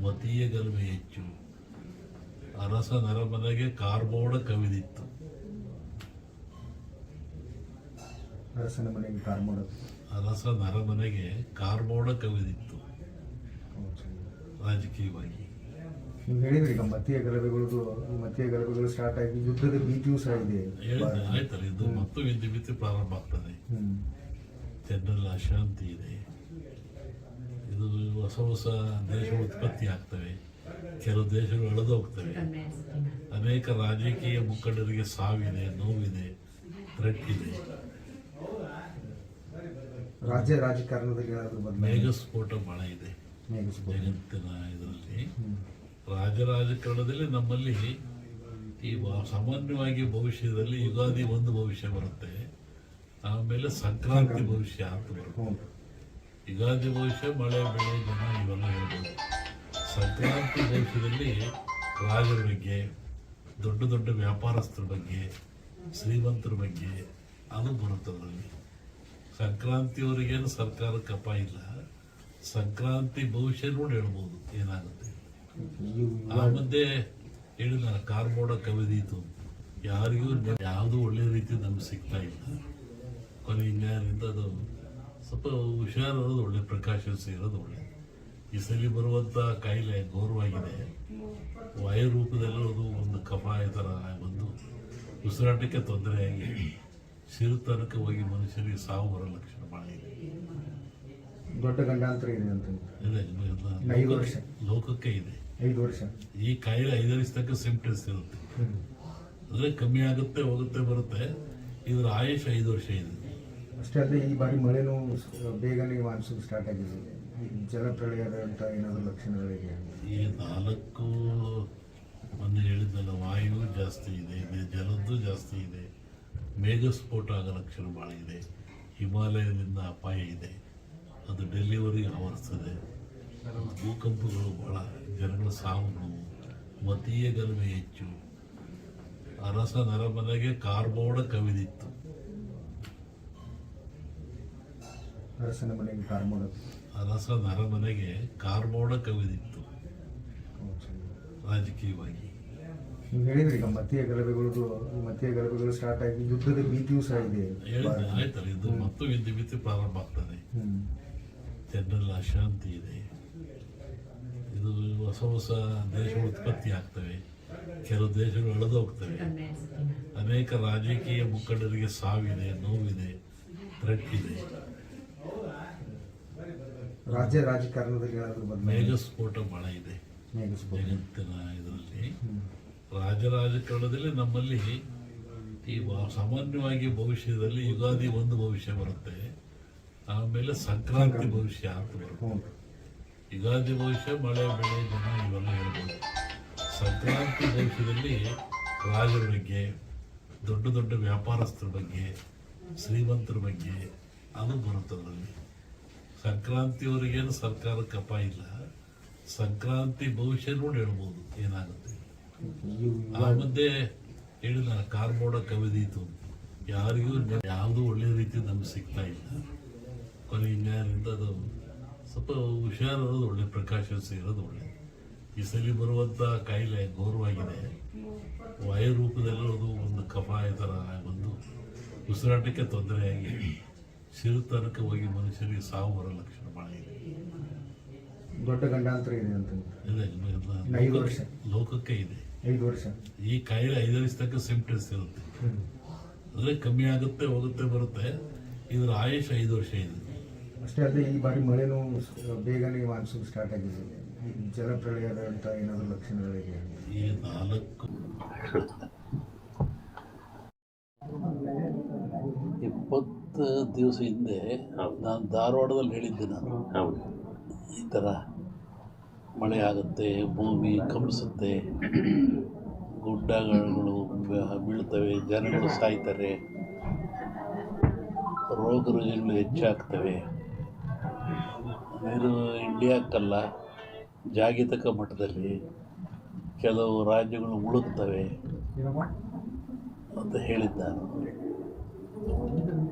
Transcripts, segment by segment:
ಮತೀಯ ಗಲಭೆ ಹೆಚ್ಚು ಅರಸ ನರಮನೆಗೆ ಕಾರ್ಬೋಡ ಕವಿದಿತ್ತು. ಅರಸನ ಮನೆಗೆ ಕಾರ್ಬೋಡ ಅರಸ ನರಮನೆಗೆ ಕಾರ್ಬೋಡ ಕವಿದಿತ್ತು. ರಾಜಕೀಯವಾಗಿ. ನೀವು ಹೇಳಿದ್ರಿ ಈಗ ಮತೀಯ ಗಲಭೆಗಳದು ಈ ಮತೀಯ ಗಲಭೆಗಳು ಸ್ಟಾರ್ಟ್ ಆಗಿ ಯುದ್ಧದ ಭೀತಿಯೂ ಸಹ ಇದೆ. ಆಯ್ತಲ್ಲ ಇದು ಮತ್ತು ವಿದ್ಯುತ್ ಮಿತಿ ಪ್ರಾರಂಭ ಆಗ್ತದೆ. ಹ್ಮ್. ಜನರಲ್ಲಿ ಅಶಾಂತಿ ಇದೆ. ಇದು ಹೊಸ ಹೊಸ ದೇಶ ಉತ್ಪತ್ತಿ ಆಗ್ತವೆ. ಕೆಲವು ದೇಶಗಳು ಎಳೆದು ಹೋಗ್ತವೆ. ಅನೇಕ ರಾಜಕೀಯ ಮುಖಂಡರಿಗೆ ಸಾವಿದೆ ನೋವಿದೆ ಥ್ರೆಟ್ ಇದೆ ರಾಜ್ಯ ರಾಜಕಾರಣದಲ್ಲಿ ಮೇಘಸ್ಫೋಟ ಬಹಳ ಇದೆ. ಜಗತ್ತಿನ ಇದರಲ್ಲಿ. ರಾಜ ರಾಜಕಾರಣದಲ್ಲಿ ನಮ್ಮಲ್ಲಿ ಈ ಸಾಮಾನ್ಯವಾಗಿ ಭವಿಷ್ಯದಲ್ಲಿ ಯುಗಾದಿ ಒಂದು ಭವಿಷ್ಯ ಬರುತ್ತೆ. ಆಮೇಲೆ ಸಂಕ್ರಾಂತಿ ಭವಿಷ್ಯ ಅಂತ ಬರುತ್ತೆ. ಯುಗಾದಿ ಭವಿಷ್ಯ ಮಳೆ, ಬೆಳೆ, ಜನ ಇವೆಲ್ಲ ಹೇಳ್ಬೋದು. ಸಂಕ್ರಾಂತಿ ಭವಿಷ್ಯದಲ್ಲಿ ರಾಜರ ಬಗ್ಗೆ, ದೊಡ್ಡ ದೊಡ್ಡ ವ್ಯಾಪಾರಸ್ಥರ ಬಗ್ಗೆ, ಶ್ರೀಮಂತರ ಬಗ್ಗೆ ಅದು ಬರುತ್ತೆ ಅದರಲ್ಲಿ. ಸಂಕ್ರಾಂತಿಯವರಿಗೇನು ಸರ್ಕಾರ ಕಪ ಇಲ್ಲ. ಸಂಕ್ರಾಂತಿ ಭವಿಷ್ಯ ನೋಡಿ ಹೇಳ್ಬೋದು ಏನಾಗುತ್ತೆ. ಆ ಮಧ್ಯೆ ಹೇಳಿದ ಕಾರ್ಮೋಡ ಕವಿದೀತು ಯಾರಿಗೂ ಯಾವುದು ಒಳ್ಳೆ ರೀತಿ ನಮ್ಗೆ ಸಿಗ್ತಾ ಇಲ್ಲ. ಕೊನೆ ಹಿಂಗಾರಿಂದ ಅದು ಸ್ವಲ್ಪ ಹುಷಾರಿರೋದು ಒಳ್ಳೆ ಪ್ರಿಕಾಷನ್ಸ್ ಇರೋದು ಒಳ್ಳೆ. ಈ ಸಲ ಬರುವಂಥ ಕಾಯಿಲೆ ಗೌರವಾಗಿದೆ ವಾಯು ರೂಪದಲ್ಲಿರೋದು ಒಂದು ಕಫಾಯ ಥರ ಬಂದು ಉಸಿರಾಟಕ್ಕೆ ತೊಂದರೆಯಾಗಿ ಸಿರುತನಕ್ಕೆ ಹೋಗಿ ಮನುಷ್ಯರಿಗೆ ಸಾವು ಬರೋ ಲಕ್ಷಣ ಭಾಳ ದೊಡ್ಡ ಗಂಡಾಂತರ ಇದೆ ಅಂತ ಇದೆ, ಐದು ವರ್ಷ. ಲೋಕಕ್ಕೆ ಇದೆ. ಐದು ವರ್ಷ. ಈ ಕಾಯಿಲೆ ಐದು ವರ್ಷ ತನಕ ಸಿಂಪ್ಟಮ್ಸ್ ಇರುತ್ತೆ ಅಂದ್ರೆ ಕಮ್ಮಿ ಆಗುತ್ತೆ ಹೋಗುತ್ತೆ ಬರುತ್ತೆ. ಇದರ ಆಯುಷ್ ಐದು ವರ್ಷ ಇದೆ. ಅಷ್ಟೇ ಅಲ್ಲದೆ ಈ ಬಾರಿ ಮಳೆನೂ ಬೇಗನೆ ಮಾನ್ಸೂನ್ ಸ್ಟಾರ್ಟ್ ಆಗಿದೆ. ಈ ಜಲಪ್ರಳಯದ ಅಂತ ಏನಾದರೂ ಲಕ್ಷಣಗಳಿಗೆ ಈ ನಾಲ್ಕು ಒಂದು ಹೇಳಿದ್ದಲ್ಲ ವಾಯು ಜಾಸ್ತಿ ಇದೆ ಇದೆ, ಜಲದ್ದು ಜಾಸ್ತಿ ಇದೆ. ಮೇಘಸ್ಫೋಟ ಆಗೋ ಲಕ್ಷಣ ಭಾಳ ಇದೆ. ಹಿಮಾಲಯದಿಂದ ಅಪಾಯ ಇದೆ. ಅದು ಡೆಲ್ಲಿವರೆಗೆ ಆವರಿಸ್ತದೆ. ಭೂಕಂಪಗಳು ಭಾಳ, ಜನಗಳ ಸಾವು ನೋವು ಮತೀಯ ಗಲಭೆ ಹೆಚ್ಚು. ಅರಸ ನರಮನೆಗೆ ಕಾರ್ಬೋಡ ಕವಿದಿತ್ತು. ಅರಸನ ಮನೆಗೆ ಕಾರ್ ಮಾಡೋದು? ಅರಸ ನರಮನೆಗೆ ಕಾರ್ಮೋಡ ಕವಿದಿತ್ತು ರಾಜಕೀಯವಾಗಿ. ನೀವು ಹೇಳಿದ್ರಿ ಈಗ ಮತೀಯ ಗಲಭೆಗಳು ಮತೀಯ ಗಲಭೆಗಳು ಸ್ಟಾರ್ಟ್ ಆಗಿ ಯುದ್ಧದ ಭೀತಿಯೂ ಸಹ ಇದೆ. ಆಯ್ತಲ್ಲ ಇದು ಮತ್ತು ವಿದ್ಯುತ್ ಭೀತಿ ಪ್ರಾರಂಭ ಆಗ್ತದೆ. ಜನರಲ್ಲಿ ಅಶಾಂತಿ ಇದೆ. ಇದು ಹೊಸ ಹೊಸ ದೇಶಗಳು ಉತ್ಪತ್ತಿ ಆಗ್ತವೆ. ಕೆಲವು ದೇಶಗಳು ಎಳೆದು ಹೋಗ್ತವೆ. ಅನೇಕ ರಾಜಕೀಯ ಮುಖಂಡರಿಗೆ ಸಾವಿದೆ ನೋವಿದೆ ಥ್ರೆಟ್ ಇದೆ ರಾಜ್ಯ ರಾಜಕಾರಣದಲ್ಲಿ ಏನಾದರೂ ಬದಲಾವಣೆ ಮೇಘಸ್ಫೋಟ ಬಹಳ ಇದೆ. ಮೇಘಸ್ಫೋಟ. ಜಗತ್ತಿನ ಇದರಲ್ಲಿ. ರಾಜ ರಾಜಕಾರಣದಲ್ಲಿ ನಮ್ಮಲ್ಲಿ ಈ ಸಾಮಾನ್ಯವಾಗಿ ಭವಿಷ್ಯದಲ್ಲಿ ಯುಗಾದಿ ಒಂದು ಭವಿಷ್ಯ ಬರುತ್ತೆ. ಆಮೇಲೆ ಸಂಕ್ರಾಂತಿ ಭವಿಷ್ಯ ಅಂತ ಬರುತ್ತೆ. ಯುಗಾದಿ ಭವಿಷ್ಯ ಮಳೆ ಬೆಳೆ ಜನ ಇವೆಲ್ಲ ಹೇಳ್ಬೋದು. ಸಂಕ್ರಾಂತಿ ಭವಿಷ್ಯದಲ್ಲಿ ರಾಜರ ಬಗ್ಗೆ ದೊಡ್ಡ ದೊಡ್ಡ ವ್ಯಾಪಾರಸ್ಥರ ಬಗ್ಗೆ ಶ್ರೀಮಂತರ ಬಗ್ಗೆ ಅದು ಬರುತ್ತೆ ಅದರಲ್ಲಿ ಸಂಕ್ರಾಂತಿಯವರಿಗೇನು ಸರ್ಕಾರ ಕಪ ಇಲ್ಲ. ಸಂಕ್ರಾಂತಿ ಭವಿಷ್ಯ ನೋಡಿ ಹೇಳ್ಬೋದು ಏನಾಗುತ್ತೆ. ಆ ಮಧ್ಯೆ ಹೇಳಿದ ಕಾರ್ಮೋಡ ಕವಿದೀತು ಯಾರಿಗೂ ಯಾವುದು ಒಳ್ಳೆ ರೀತಿ ನಮ್ಗೆ ಸಿಗ್ತಾ ಇಲ್ಲ. ಕೊನೆ ಇನ್ಯಾರಿಂದ ಅದು ಸ್ವಲ್ಪ ಹುಷಾರಿರೋದು ಒಳ್ಳೆ ಪ್ರಕಾಶ ಇರೋದು ಒಳ್ಳೆ. ಈ ಸಲ ಬರುವಂಥ ಕಾಯಿಲೆ ಘೋರವಾಗಿದೆ. ವಾಯು ರೂಪದಲ್ಲಿರೋದು ಒಂದು ಕಫಾಯ ಥರ ಬಂದು ಉಸಿರಾಟಕ್ಕೆ ತೊಂದರೆಯಾಗಿ ಸಿರುತನಕ್ಕೆ ಹೋಗಿ ಮನುಷ್ಯರಿಗೆ ಸಾವು ಬರೋ ಲಕ್ಷಣ ಭಾಳ ಇದೆ. ದೊಡ್ಡ ಗಂಡಾಂತರ ಇದೆ ಅಂತ ಇದೆ, ಇನ್ನು ಐದು ವರ್ಷ. ಲೋಕಕ್ಕೆ ಇದೆ. ಐದು ವರ್ಷ. ಈ ಕಾಯಿಲೆ ಐದು ವರ್ಷ ತನಕ ಸಿಂಪ್ಟಮ್ಸ್ ಇರುತ್ತೆ. ಅಂದರೆ ಕಮ್ಮಿ ಆಗುತ್ತೆ ಹೋಗುತ್ತೆ ಬರುತ್ತೆ. ಇದರ ಆಯುಷ್ ಐದು ವರ್ಷ ಇದೆ. ಅಷ್ಟೇ ಅಲ್ಲದೆ ಈ ಬಾರಿ ಮಳೆನೂ ಬೇಗನೆ ಮಾನ್ಸೂನ್ ಸ್ಟಾರ್ಟ್ ಆಗಿದೆ ಈ ಜಲಪ್ರಳಯದ ಅಂತ ಏನಾದರೂ ಲಕ್ಷಣಗಳಿದೆ ಈ ನಾಲ್ಕು ಇಪ್ಪತ್ತು ದಿವಸ ಹಿಂದೆ ನಾನು ಧಾರವಾಡದಲ್ಲಿ ಹೇಳಿದ್ದೆ ನಾನು. ಹೌದು. ಈ ಥರ ಮಳೆ ಆಗುತ್ತೆ ಭೂಮಿ ಕಂಪಿಸುತ್ತೆ ಗುಡ್ಡಗಳು ಬೀಳ್ತವೆ ಜನಗಳು ಸಾಯ್ತಾರೆ ರೋಗ ರುಜಿನಗಳು ಹೆಚ್ಚಾಗ್ತವೆ. ಇದು ಇಂಡಿಯಾಕ್ಕಲ್ಲ ಜಾಗತಿಕ ಮಟ್ಟದಲ್ಲಿ ಕೆಲವು ರಾಜ್ಯಗಳು ಮುಳುಗ್ತವೆ ಅಂತ ಹೇಳಿದ್ದ ನಾನು.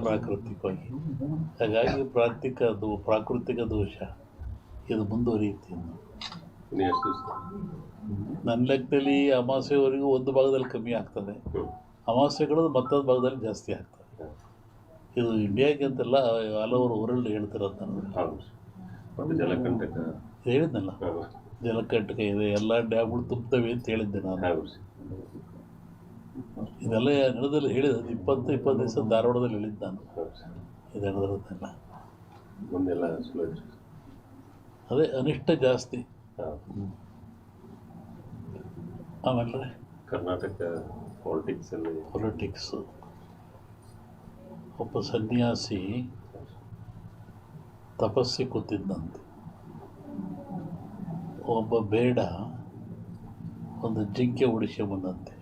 ಪ್ರಾಕೃತಿಕವಾಗಿ ಹಾಗಾಗಿ ಪ್ರಾಕೃತಿಕ ಅದು ಪ್ರಾಕೃತಿಕ ದೋಷ. ಇದು ಮುಂದುವರಿಯುತ್ತೆ ನನ್ನ ಲೆಕ್ಕದಲ್ಲಿ ಅಮಾವಾಸ್ಯೆವರೆಗೂ ಒಂದು ಭಾಗದಲ್ಲಿ ಕಮ್ಮಿ ಆಗ್ತದೆ. ಅಮಾವಾಸ್ಯೆಗಳು ಮತ್ತೊಂದು ಭಾಗದಲ್ಲಿ ಜಾಸ್ತಿ ಆಗ್ತದೆ. ಇದು ಇಂಡಿಯಾಗೆ ಅಂತೆಲ್ಲ ಆಲ್ ಓವರ್ ವರ್ಲ್ಡ್ ಹೇಳ್ತಿರೋದು ನಾನು. ಹೇಳಿದ್ನಲ್ಲ? ಜಲಕಂಟಕ ಇದೆ ಎಲ್ಲ ಡ್ಯಾಮ್ಗಳು ತುಂಬ್ತವೆ ಅಂತ ಹೇಳಿದ್ದೆ ನಾನು. ಇದೆಲ್ಲ ನಡೆದಲ್ಲಿ ಹೇಳಿದ ಇಪ್ಪತ್ತು ಇಪ್ಪತ್ತು ದಿವಸ ಧಾರವಾಡದಲ್ಲಿ ಹೇಳಿದ್ದು ನಾನು. ಇದು ನಡೆದಿರೋದೆಲ್ಲ ಮುಂದೆಲ್ಲ ಅದೇ ಅನಿಷ್ಟ ಜಾಸ್ತಿ. ಆಮೇಲೆ? ಕರ್ನಾಟಕ ಪಾಲಿಟಿಕ್ಸಲ್ಲಿ ಪೊಲಿಟಿಕ್ಸು ಒಬ್ಬ ಸನ್ಯಾಸಿ ತಪಸ್ಸಿ ಕೂತಿದ್ದಂತೆ. ಒಬ್ಬ ಬೇಡ ಒಂದು ಜಿಂಕೆ ಬಂದಂತೆ.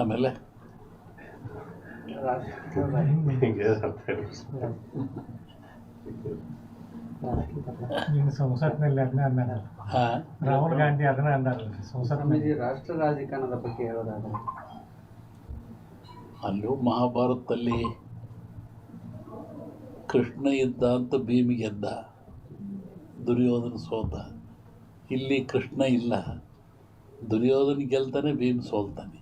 ಆಮೇಲೆ? ಸಂಸತ್ನಲ್ಲಿ ಅದನ್ನ ಅಂದಾರಲ್ಲ ಹಾಂ ರಾಹುಲ್ ಗಾಂಧಿ ಅದನ್ನ ಅಂದಾರಲ್ಲ ಸಂಸತ್ನಲ್ಲಿ. ರಾಷ್ಟ್ರ ರಾಜಕಾರಣದ ಬಗ್ಗೆ ಹೇಳೋದಾದ್ರೆ? ಅಲ್ಲೂ ಮಹಾಭಾರತದಲ್ಲಿ ಕೃಷ್ಣ ಇದ್ದ ಅಂತ ಭೀಮಿಗೆ ಗೆದ್ದ ದುರ್ಯೋಧನ ಸೋತ. ಇಲ್ಲಿ ಕೃಷ್ಣ ಇಲ್ಲ. ದುರ್ಯೋಧನ ಗೆಲ್ತಾನೆ ಭೀಮ್ ಸೋಲ್ತಾನೆ.